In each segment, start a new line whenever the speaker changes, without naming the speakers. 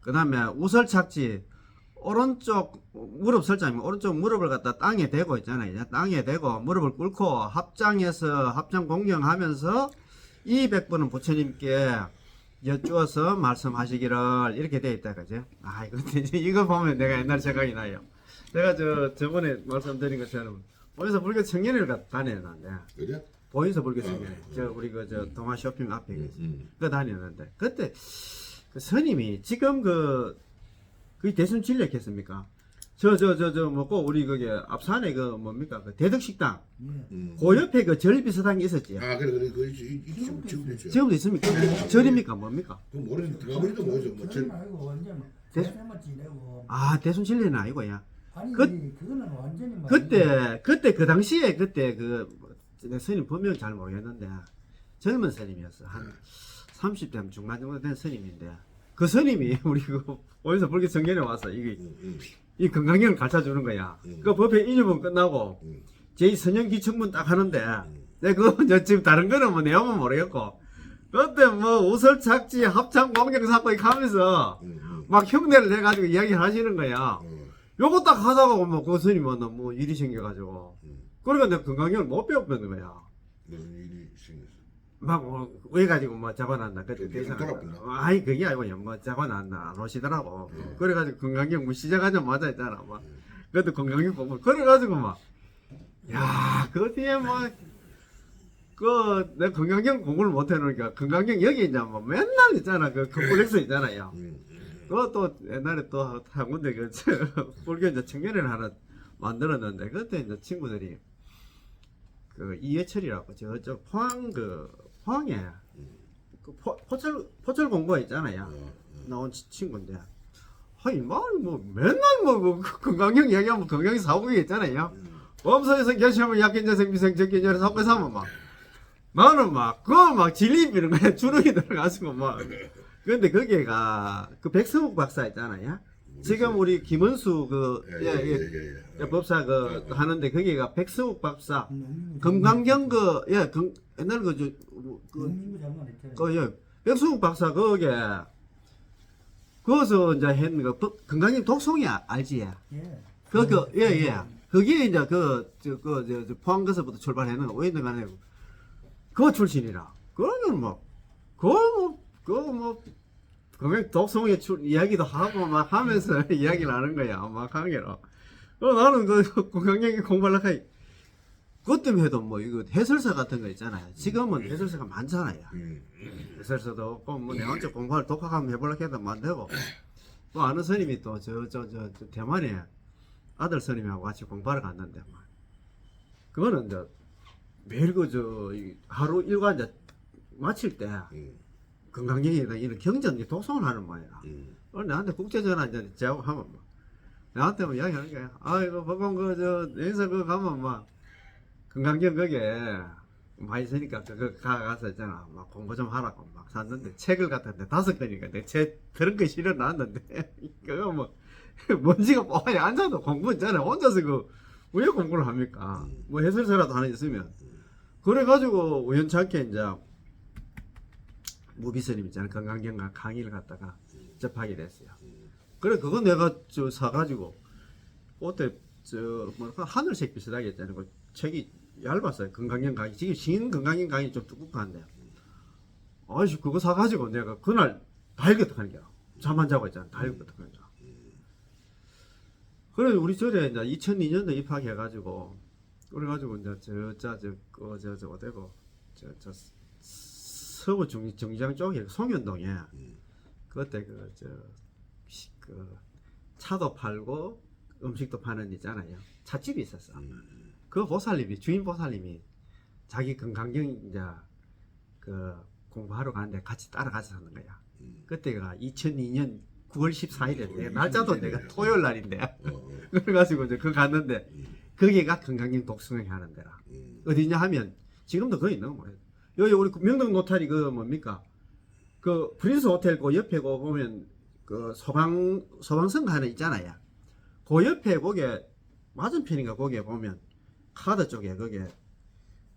그 다음에 우설 착지 오른쪽 무릎 설정이면 오른쪽 무릎을 갖다 땅에 대고 있잖아요. 땅에 대고 무릎을 꿇고 합장해서 합장 공경하면서 200분은 부처님께 여쭈어서 말씀하시기를 이렇게 돼 있다 그죠? 아 이거 이거 보면 내가 옛날 생각이 나요. 내가 저 저번에 말씀드린 것처럼 어디서 불교 청년회를 가- 다녔는데
그래?
보인서 불교 청년회 저 우리 그저 동아 쇼핑 앞에
응, 응.
그 다녔는데 그때 그 스님이 지금 그 그게 대순 진력했습니까? 저 저 저 저 뭐고 우리 거기 앞산에 그 뭡니까 그 대덕식당
응.
그 옆에 그 절 비슷한 게 있었지.
아 그래 그래 그 지금 지금 있죠.
지금도 있습니까? 절입니까 뭡니까?
그 모르는 들어가버리도 뭐죠 뭐
저는
전.
말고 완전 뭐
대-
대생만 지내고
아 대순 진례는 아니고 야.
아니
그-
그거는 완전히 막
그때 그때 그 당시에 그때 그내 스님 본명 잘 모르겠는데 젊은 스님이었어 한 30대 중반 정도 된 스님인데 그 스님이 우리 그 어디서 불교 정년에 와서 이게
응, 응,
이 건강경을 가르쳐 주는 거야.
음.
그 법회 인유문 끝나고
응,
제 선영 기청문 딱 하는데
음.
내가 그거 이제 지금 다른 거는 뭐 내용은 모르겠고 그때 뭐 우설 착지 합창 공경
응, 응.
막 흉내를 내가지고 이야기를 하시는 거야.
어,
요거 딱 하다가 뭐 그 스님은 뭐 일이 생겨가지고
응.
그러니까 내가 건강경을 못 배웠는 거야.
일이 생겼어?
막, 뭐, 왜 가지고 뭐 잡아놨나, 그때 대상.
돌아봤나?
아이, 그게 아니고, 뭐, 잡아놨나, 안 오시더라고.
음.
그래가지고 건강경 뭐 시작하자마자 했잖아, 막. 그것도 건강경 공부. 그래가지고 막, 야, 그 뒤에 뭐, 그, 내 건강경 공부를 못 해놓으니까, 건강경 여기 이제 뭐 맨날 있잖아, 그 컴플렉스 있잖아요.
응,
그것도 옛날에 또 한 군데 그, 저, 불교 이제 청년회를 하나 만들었는데, 그때 이제 친구들이, 그, 이해철이라고, 저, 저, 포항, 그, 포항에, 그 포, 포철, 포철 공부가 있잖아요.
어,
나온 치- 친구인데, 아니, 뭐, 뭐, 맨날 뭐, 뭐 건강경 이야기하면 건강이 사고기 있잖아요.
응.
범서에서 결심하면 약견자생 미생 적견자를 사고 사면 막, 나는 막, 그거 막 진리 비는 거야. 주눅이 들어가지고 막. 근데 거기가, 그 백성욱 박사 있잖아요. 지금 우리 김은수 그,
예,
예, 예,
예, 예.
법사 그 하는데 거기가 백성욱 박사
농민부
건강경 그예 건, 옛날 그 저 그,
농민부 장관했잖아요.
그 예, 백성욱 박사 거기에 거기서 이제 했는 거 법- 건강경 독송이 아- 알지?
예.
그 그 예 예 그게 이제 그 저 그 저 포항에서부터 출발했는 거 왜냐면 간에 그 출신이라 그러면 뭐 그거 뭐 그거 뭐 건강 독송의 출 이야기도 하고 막 하면서 이야기를 하는 거야 막 하게로 어, 나는 그 건강경이 공부하려고 하 그것 때문에 해도 뭐 이거 해설사 같은 거 있잖아요. 지금은 해설사가 많잖아요.
응,
해설사도 없고 뭐내 혼자 공부할 독학 한번 해보려고 해도 만들고. 또 아는 스님이 또 저 저 저 대만에 아들 스님하고 같이 공부하러 갔는데 막 그거는 이제 매일 그저 하루 일과 이제 마칠 때
응,
건강경이나 이런 경전 독송을 하는 모양이야.
응.
오늘 나한테 국제전화 이제 제하고 하면 막 나한테 뭐 이야기하는 거야. 아이고 법원 그 저 인사 그거 가면 막 건강경 거기에 많이 쓰니까 그거 가 가서 있잖아. 막 공부 좀 하라고 막 샀는데 책을 갖다데 다섯 권이니까 내책 그런 거 실어 놨는데 그거 뭐 먼지가 뻔히 앉아도 공부 있잖아. 혼자서 그왜 공부를 합니까? 뭐 해설서라도 하나 있으면 그래가지고 우연찮게 이제 무비스님 있잖아요. 건강경과 강의를 갖다가 접하게 됐어요. 그래 그거 내가 저 사가지고 그때 저 뭐랄까 하늘색 비슷하게 했잖아요. 그 책이 얇았어요. 건강경 강의 지금 신 건강경 강의 좀 두껍한데 아이씨 그거 사가지고 내가 그날 다 읽었다는 거야. 잠 안 자고 있잖아. 다 읽었다는 거야. 그래 우리 절에 이제 2002년도 입학해가지고 그래가지고 이제 저 저저저저 어디고 저 저 서구 중 정장 쪽에 송현동에 그때 그 저 그 차도 팔고 음식도 파는 데 있잖아요. 찻집이 있었어. 그 보살님이 주인 보살님이 자기 건강경 이제 그 공부하러 가는데 같이 따라가서 하는 거야. 그때가 2002년 9월 14일에 내가 날짜도 내가 토요일 날인데
어, 어,
그래가지고 이제 그 갔는데 거기가 건강경 독수경 하는 데라.
응.
어디냐 하면 지금도 거기 있는 거예요. 여기 우리 그 명동 노탈이 그 뭡니까? 그 프린스 호텔 그 옆에 그 보면 그 소방 소방선 하나 있잖아요. 그 옆에 거기에 맞은편인가 거기에 보면 카드 쪽에 거기에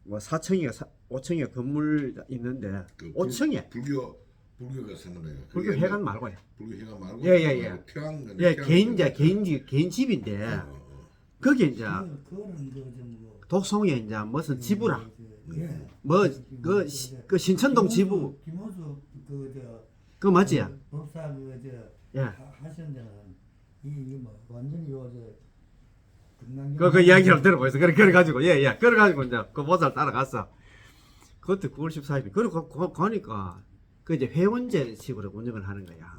뭐 4층이가 5층이가 건물 있는데
그 불-
5층에
불교 불교가 생각나요.
불교 회관 말고요.
불교 회관 말고.
예, 예, 예.
태양.
예, 개인 이제 개인 집 개인 집인데
어, 어,
거기 이제
그- 그거는 그좀 뭐
독송에 이제 무슨 지부라
예.
뭐그 그 신천동 지부
김호수 그저
그 맞지?
법사 그저
예.
하시는 데는 이뭐 완전히 요저
그, 그 이야기를 들어보겠어. 그래, 그래 가지고, 예, 예. 그래 가지고, 이제, 그 보살 따라갔어. 그것도 9월 14일. 그리고 그, 그, 가니까, 그 이제 회원제 식으로 운영을 하는 거야.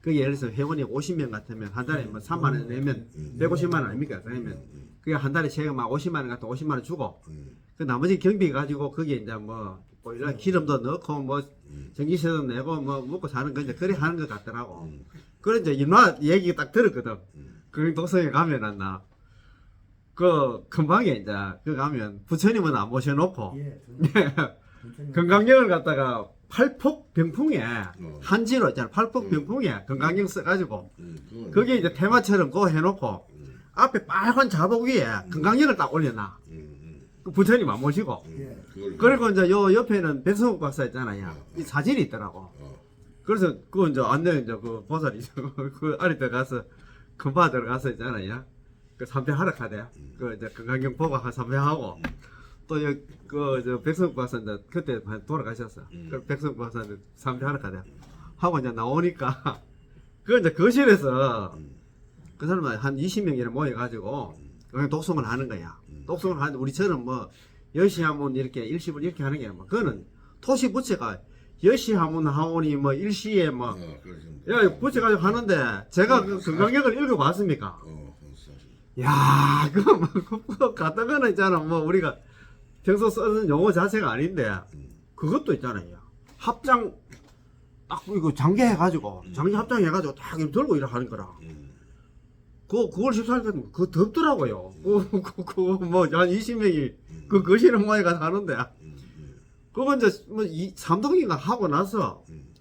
그 예를 들어서 회원이 50명 같으면 한 달에 뭐 3만원 내면
음.
150만원 아닙니까? 그러면,
음,
그게 한 달에 제가 막 50만원 같은 50만원 주고,
음,
그 나머지 경비 가지고 거기에 이제 뭐, 뭐 이런 기름도 넣고, 뭐,
음,
전기세도 내고, 뭐, 먹고 사는 거 이제 그래 하는 것 같더라고.
음,
그래 이제 인화 얘기 딱 들었거든.
음.
그 독성에 가면은 나, 그, 금방에 이제, 그 가면, 부처님은 안 모셔놓고,
예. 그-
건강경을 갖다가 팔폭 병풍에,
어.
한지로 있잖아. 팔폭
음.
병풍에 건강경 써가지고,
음,
그게 이제 테마처럼 그거 해놓고,
음,
앞에 빨간 자복 위에 건강경을 딱 올려놔.
음, 음,
그 부처님 안 모시고.
음.
예.
그리고 이제 요 옆에는 백성욱 박사 있잖아요.
어.
이 사진이 있더라고.
어,
그래서 그거 이제 안내 이제 그 보살이 그 안에 들어가서 금바 들어가서 있잖아요. 그 삼패하러 가대. 그 이제 건강경 보고 한 삼패하고 또그저 백성 박사 이제 그때 돌아가셨어.
음.
그 백성 박사는 삼패하러 가대. 하고 이제 나오니까 그 이제 거실에서
음,
그 사람은 한 20명이나 모여가지고 그냥 독송을 하는 거야.
음.
독송을 하는데 우리처럼 뭐 10시 하면 이렇게 일시불 이렇게 하는 게뭐 그거는 토시 부채가 10시 하면 하오니 뭐 일시에 뭐
어, 그래서 뭐-
야, 부채 가지고 하는데, 제가 그 건강경을 읽어봤습니까?
어, 그건 사실.
야, 그거 뭐, 그거 갖다가는 있잖아. 뭐, 우리가 평소 쓰는 용어 자체가 아닌데,
음,
그것도 있잖아요. 합장, 딱, 이거 장계해가지고, 장계 합장해가지고 딱 이렇게 들고 이렇게 하는 거라.
음,
그, 9월 14일까지 그거 덥더라고요. 그, 그, 그, 뭐, 한 20명이
음,
그 거실에 모여가서 하는데,
음, 음,
그거 이제 뭐, 이, 삼동인가 하고 나서,
음.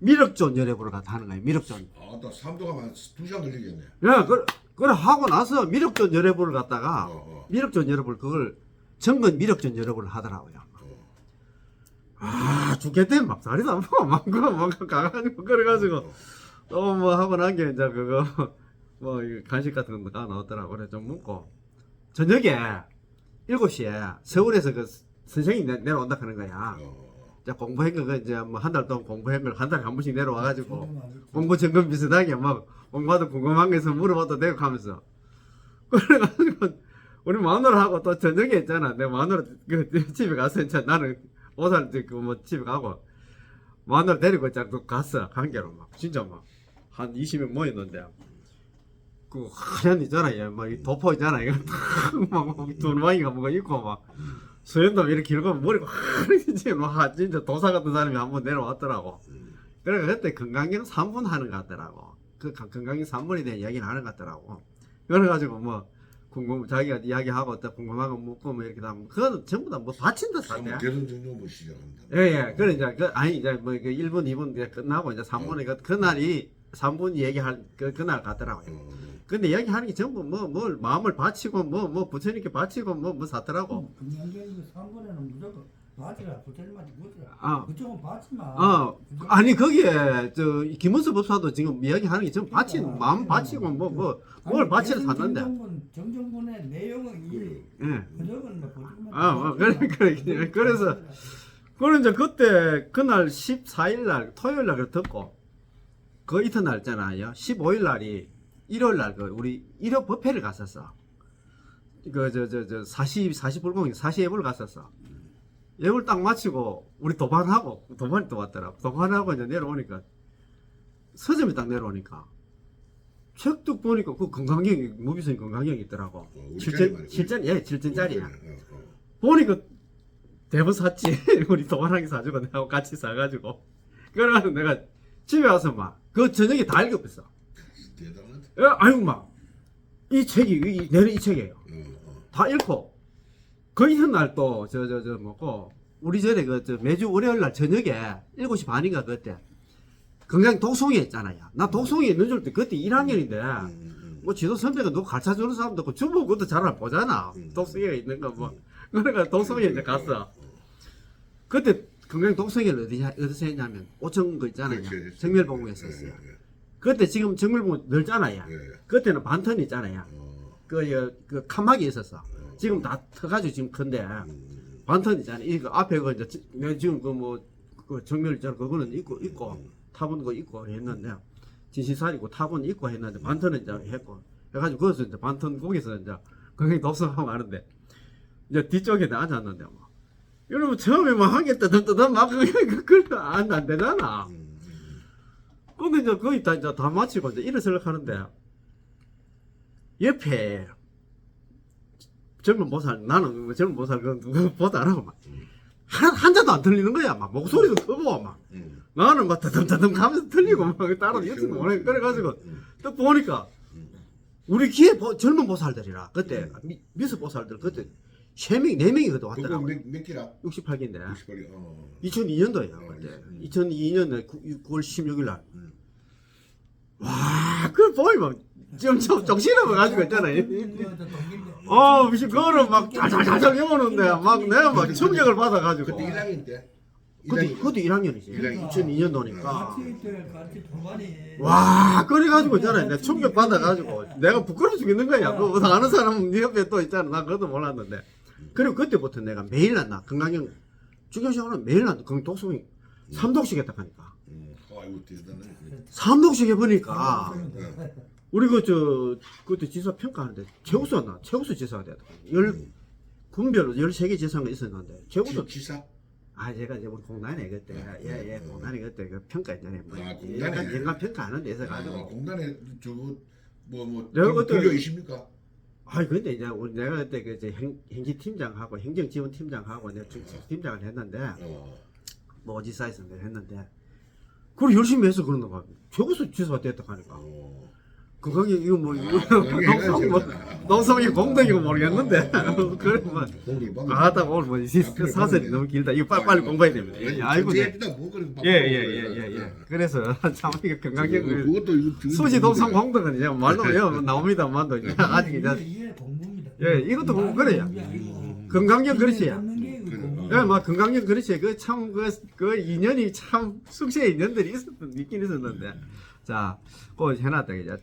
미륵존 열애부를 갖다 하는 거예요. 미륵존.
아, 나 삼도가 한두 시간 걸리겠네.
야, 그, 그래 하고 나서 미륵전 열애부를 갖다가
어, 어,
미륵전 열애부를 그걸 정근 미륵전 열애부를 하더라고요.
어.
아 죽겠대 막 다리도 안 보고 막 그거 막 가가지고 그래가지고
어,
또뭐 하고 난 게 이제 그거 뭐 간식 같은 거가 나왔더라고 그래 좀 먹고 저녁에 7시에 서울에서 그 선생님 내, 내려온다 하는 거야.
어,
이제 공부한 거 이제 뭐 한 달 동안 공부한 걸 한 달에 한 번씩 내려와가지고
뭐
공부 점검 비슷하게 막 공부하다 궁금한 거 있으면 물어봐도 되고 하면서. 그래가지고 우리 마누라하고 또 저녁에 있잖아. 내 마누라 그 집에 가서 이제 나는 오살 그뭐 집에 가고 마누라 데리고 있잖아 그 갔어 관계로 막. 진짜 막. 한 20명 모였는데. 그 하얀 있잖아 얘막이 도포 있잖아 이거 막 두루마기가 뭐가 있고 막 수염도 이렇게 길고 머리가 하얘지 막 진짜 도사 같은 사람이 한 번 내려왔더라고
음,
그래 그때 건강경 3분 하는 것 같더라고. 그 건- 건강경 3분에 대한 이야기를 하는 것 같더라고. 그래가지고 뭐 궁금 자기가 이야기하고 또 궁금한 거 묻고 뭐 이렇게 다 그거는 전부
다뭐삼
사대.
대선 정도부 시작합니다.
예예. 그래 이제 그 아니 이제 뭐그 1분 2분 이제 끝나고 이제 3분에 그 그날이 3분 얘기할 그 그날 같더라고요.
어,
근데 이야기하는 게 전부 뭐 뭘 마음을 바치고 뭐 뭐 부처님께 바치고 뭐 뭐 사더라고.
금강경 3번에는 무조건 바치라 부처님한테 묻으라
아.
그쪽은 바치 마
어 아니 거기에 저 김은수 법사도 지금 이야기하는 게전 바치
그러니까,
마음 바치고 뭐뭐뭘
아니,
바치를 샀는데.
정정군 정정군의 내용은 이
예.
그쪽은 뭐 부처님한테
아, 어, 그래. 그래, 그래서 그래 이제 그때 그날 14일 날 토요일 날 듣고 그 이튿날 있잖아요. 15일 날이 일요일 날 그 우리 1호 법회를 갔었어. 그 저 저 저 사시 사시 불공이 사시 예불 갔었어. 예불 딱 마치고 우리 도반하고 도반이 또 왔더라. 도반하고 이제 내려오니까 서점에 딱 내려오니까 책도 보니까 그 건강경이 무비선 건강경이 있더라고.
어, 우리 자리
실전
말이고.
실전 예 실전짜리야.
어, 어.
보니까 대본 샀지. 우리 동아랑이 사주고 내하고 같이 사가지고. 그래가지고 내가 집에 와서 막, 그 저녁에 다 읽어봤어.
대단하다.
야, 아이고 막, 이 책이, 이, 내는 이 책이에요.
어, 어.
다 읽고, 그 이튿날 또, 저, 저, 저, 뭐고, 우리 전에 그, 저, 매주 월요일 날 저녁에 7시 반인가 그때, 건강 독송이 있잖아요. 나 독송이 있는 줄 때, 그때 1학년인데,
음, 음,
뭐 지도 선배가 누구 가르쳐 주는 사람도 없고 주부 그것도 잘 안 보잖아
음.
독성이가 있는 거 뭐 그러니까 독성이 이제 갔어 그때 건강 독성회를 어디 어디서 했냐면 오천 거 있잖아요. 정멸봉에서
예,
했어요. 그때 지금 정멸봉 넓잖아요.
예.
그때는 반턴 있잖아요.
어,
그, 여- 그 칸막이 있었어. 지금 다 터가지고 지금 큰데
음,
반턴 있잖아요. 이거 앞에 그 이제 지- 지금 그 뭐 그 정멸 있잖아. 그거는 있고 있고 타본 거 있고 했는데 진시살이고 타본 있고 했는데 반턴은 이제 했고 해가지고 거기서 이제 반턴 거기서 이제 건강 독성하고 하는데 이제 뒤쪽에 나 앉았는데 뭐 여러분 처음에 뭐한개 뜨듬뜨듬 막 그걸 안, 안 되잖아.
음, 음.
근데 이제 거의 다 이제 다 마치고 이제 일어서려고 하는데 옆에 젊은 보살 나는 뭐 젊은 보살 그 누구 보도 안 하고 막 한 한 잔도 안 들리는 거야. 막 목소리도 크고 막.
음.
나는 막 더듬더듬 가면서 틀리고 막 따라 옆에서 오네 그래가지고
음.
딱 보니까 우리 기회 보- 젊은 보살들이라. 그때 미, 미스 보살들 그때 세 명, 네 명이 그때
그거
왔더라고
몇, 몇 기라?
68기인데
68이 어.
2002년도예요
어,
그때
음.
2002년에 9, 월 16일 날
음.
와, 그걸 지금 좀 정신없어 가지고 있잖아요. 어, 무슨 그거를 막 잘잘잘 외우는데 막 내가 막 충격을 받아가지고.
그때 1학년 때?
그때
1학년.
그것도 1학년이지.
일학년.
2002년도니까.
같이 때 같이 동반이.
와, 그래가지고 있잖아요. 내가 충격 받아가지고 내가 부끄러워 죽겠는 거야. 그 아는 사람은 네 옆에 또 있잖아. 나 그것도 몰랐는데. 그리고 그때부터 내가 매일 난다. 건강형 주교시간은 매일 난다. 건강 독성이 삼독씩 했다 하니까.
음. 아이고 대단해.
삼독씩 해보니까.
네.
우리 그저 그때 지사 평가하는데 최우수 나 최우수 지사가 됐다. 열 군별로 13개 지사가 있었는데 최우수
지- 지사?
아 제가 이제 우리 공단에 그때 예예
음.
공단에 그때 그 평가 있잖아요. 뭐
아, 공단에.
연간 연간 평가하는 데서
아,
가지고
공단에 저거 뭐뭐
내가 그때-
불려 있습니까?
아 근데 이제 우리 내가 그때 그 이제 행, 행지팀장하고 행정지원팀장하고 내가 중- 팀장을 했는데
어.
뭐 어지사에서 내가 했는데 그걸 열심히 해서 그러는 거야. 최우수 지사가 됐다 하니까
어.
그거기 이거 뭐
아, 그거기
농성 뭐. 농성이 공덕이고 모르겠는데 그래 뭐
공기 방.
아따 오늘 뭐 이- 그 사설이 너무 길다. 이거 빨리 빨리 공부해야 됩니다. 예, 아이고 네. 예예예예 예. 그래서 참 이거 건강경
그것도 이거 그-
수지 동성 공덕은 이제 말로 외우면 나옵니다. 만도 이제 아직 이제. 예, 이것도 공부 그래요.
공부 아니고.
건강경
이거. 공부.
예, 막 건강경 그렇지. 그참그 그 인연이 참 숙세의 인연들이 있었던 있긴 있었는데 자, 그 해놨다 이제